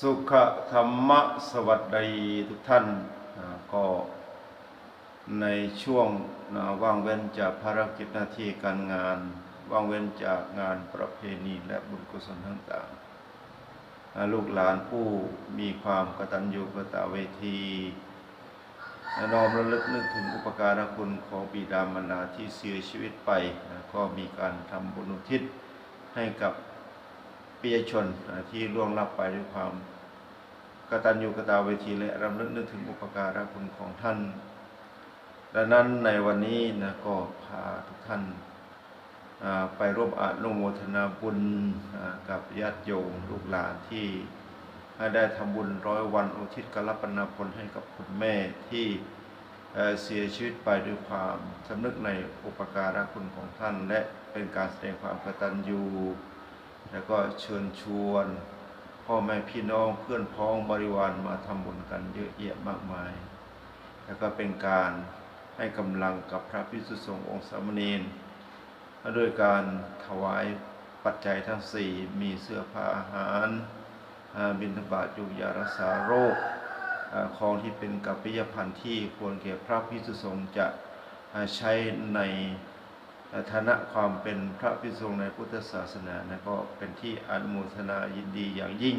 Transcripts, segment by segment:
สุขธรรมะสวัสดีทุกท่านก็ในช่วงนะว่างเว้นจากภารกิจหน้าที่การงาน ว่างเว้นจากงานประเพณีและบุญกุศลต่างๆลูกหลานผู้มีความกตัญญูกตเวทีและน้อมระลึกนึกถึงอุปการะคุณของบิดามารดาที่เสียชีวิตไปนะก็มีการทำบุญอุทิศให้กับ ปิยชนที่ล่วงลับไปด้วยความกตัญญูกตาเวทีและรำลึกนึกถึงอุปการะคุณของท่าน ดังนั้นในวันนี้นะก็พาทุกท่านไปร่วมอนุโมทนาบุญกับญาติโยมลูกหลานที่ได้ทำบุญร้อยวันอุทิศกรปนาผลให้กับคุณแม่ที่เเสียชีวิตไปด้วยความสำนึกในอุปการะคุณของท่าน และเป็นการแสดงความกตัญญู แล้วก็เชิญชวนพ่อแม่พี่น้องเพื่อนพ้องบริวารมาทำบุญกันเยอะแยะมากมาย แล้วก็เป็นการให้กำลังกับพระพิสุสงฆ์องค์สามเณรด้วยการถวายปัจจัยทั้งสี่มีเสื้อผ้าอาหารบิณฑบาตยุกยารักษาโรคของที่เป็นกัปปิยพันธ์ที่ควรแก่พระพิสุสงฆ์จะใช้ใน ฐานะความเป็นพระภิกษุสงในพุทธศาสนานะก็เป็นที่อนุโมทนายินดีอย่างยิ่ง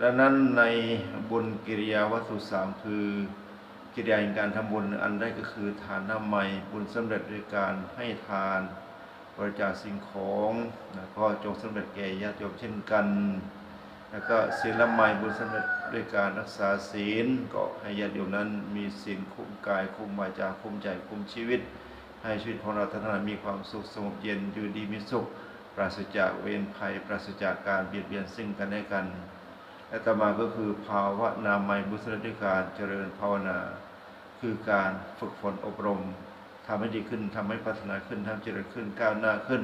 ดังนั้นในบุญกิริยาวัตถุสามคือกิริยาแห่งการทำบุญอันแรกก็คือทานน้ำใหม่บุญสำเร็จด้วยการให้ทานบริจาคสิ่งของนะก็จงสำเร็จแก่ญาติโยมเช่นกัน แล้วก็ศีลใหม่บุญสำเร็จด้วยการรักษาศีล ก็ให้ญาติโยมนั้นมีศีลคุ้มกายคุ้มวาจาคุ้มใจคุ้มชีวิต ให้ชีวิตของเราทั้งนั้นมีความสุขสงบเย็นอยู่ดีมีสุข ปราศจากเวรภัย ปราศจากการเบียดเบียนซึ่งกันและกันและต่อมาก็คือภาวะนามัยบุษรด้วยการเจริญภาวนา คือการฝึกฝนอบรมทำให้ดีขึ้นทำให้พัฒนาขึ้นทำเจริญขึ้นก้าวหน้าขึ้น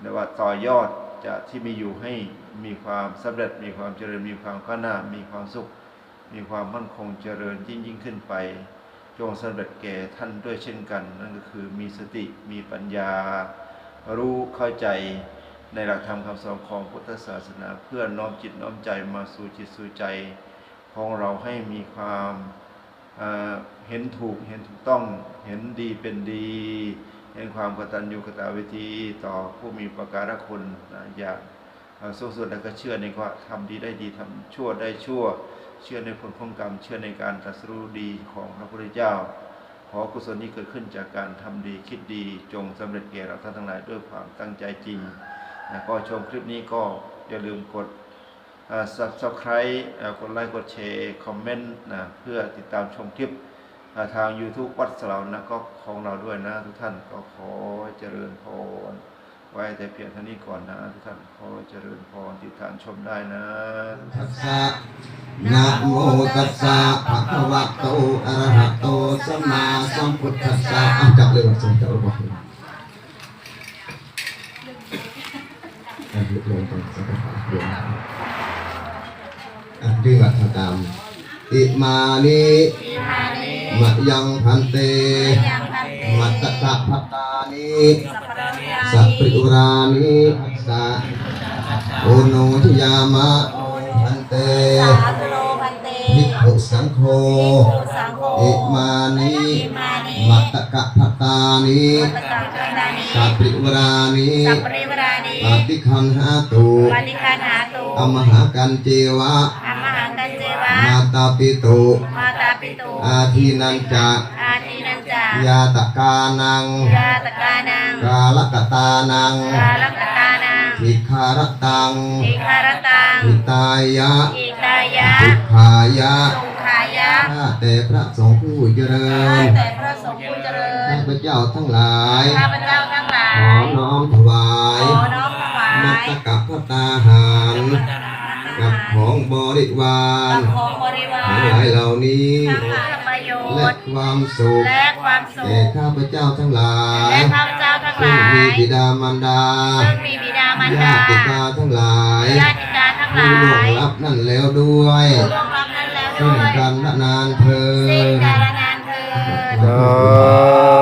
ในว่าต่อยอดจากที่มีอยู่ให้มีความสำเร็จ มีความเจริญมีความก้าวหน้า มีความสุข มีความมั่นคงเจริญยิ่งยิ่งขึ้นไป จงสำเร็จแก่ท่านด้วยเช่นกัน นั่นก็คือมีสติมีปัญญา รู้เข้าใจในหลักธรรมคำสอนของพุทธศาสนาเพื่อน้อมจิตน้อมใจมาสู่จิตสู่ใจ ของเราให้มีความเห็นถูกเห็นถูกต้องเห็นดีเป็นดี เห็นความกตัญญูกตเวทีต่อผู้มีประการคุณนะอย่างสูงสุดแล้วก็เชื่อในว่าทำดีได้ดีทำชั่วได้ชั่ว เชื่อในผลของกรรม เชื่อในการตรัสรู้ดีของพระพุทธเจ้า ขอกุศลนี้เกิดขึ้นจากการทำดีคิดดีจงสำเร็จแก่เราท่านทั้งหลายด้วยความตั้งใจจริงนะก็ชมคลิปนี้ก็อย่าลืมกดอ่า subscribe อ่ากดไลค์กดแชร์คอมเมนต์นะเพื่อติดตามชมคลิปทาง YouTube วัดสลาวนะก็ของเราด้วยนะทุกท่านก็ขอเจริญพร ไว้แต่เพียงเท่านี้ก่อนนะ ทุกท่านขอเจริญพรติดตามชมได้นะตัสสะนะโมตัสสะภะคะวะโตอะระหะโตสัมมาสัมพุทธัสสะอะจับเลยว่าสมจับเลยว่าอะลุกลงตรงสังฆทานเดี๋ยวนะอะดื้อวัดตามอิมานิมะยังพันเตมัตตะพัตตานิ สัพพิอุรานิอัสสะโอโนทิยามะพันเตสาธุโลพันเตภิกขุสังโฆภิกขุสังโฆอิมานิอิมานิมัตตกะพัตตานิมัตตะกังนานิสัพพิวรานิสัพปริวรานิปฏิคันหาตุปฏิคานาตุอมหากันเจวะอมหังกันเจวะมาตาปิตุมาตาปิตุอาทินันจะอาทินันจา ยาตกานัง ยาตกานัง กาลกตานัง กาลกตานังทิคารตังอิคารตังหิตายะอิตายะสุขายะสุขายะข้าแต่พระสงฆ์ผู้เจริข้าญแต่พระสงฆ์ผู้เจริญข้าพเจ้าทั้งหลายข้าพเจ้าทั้งหลาขอยน้อมถวายขอน้อมถวามัตยตกับพระตาหารกับของบริวารกับของบริวาทั้งรหลายเหล่านี้ และชน์ความสุขและความสุแก่ขข้าพเจ้าทั้งหลายและข้าพเจ้าทั้งหซึ่งลามียบิดามารดาซึ่งมีบิดามารญาดาติกาทั้งหลายญาติกาทั้งหผู้ลาล่วงยลับนั่นแล้วด้วยผู้ล่วงลับนั้นแล้วซึ่ด้งวยกันละนานเธอสิ้นญกาลนานเถิดสา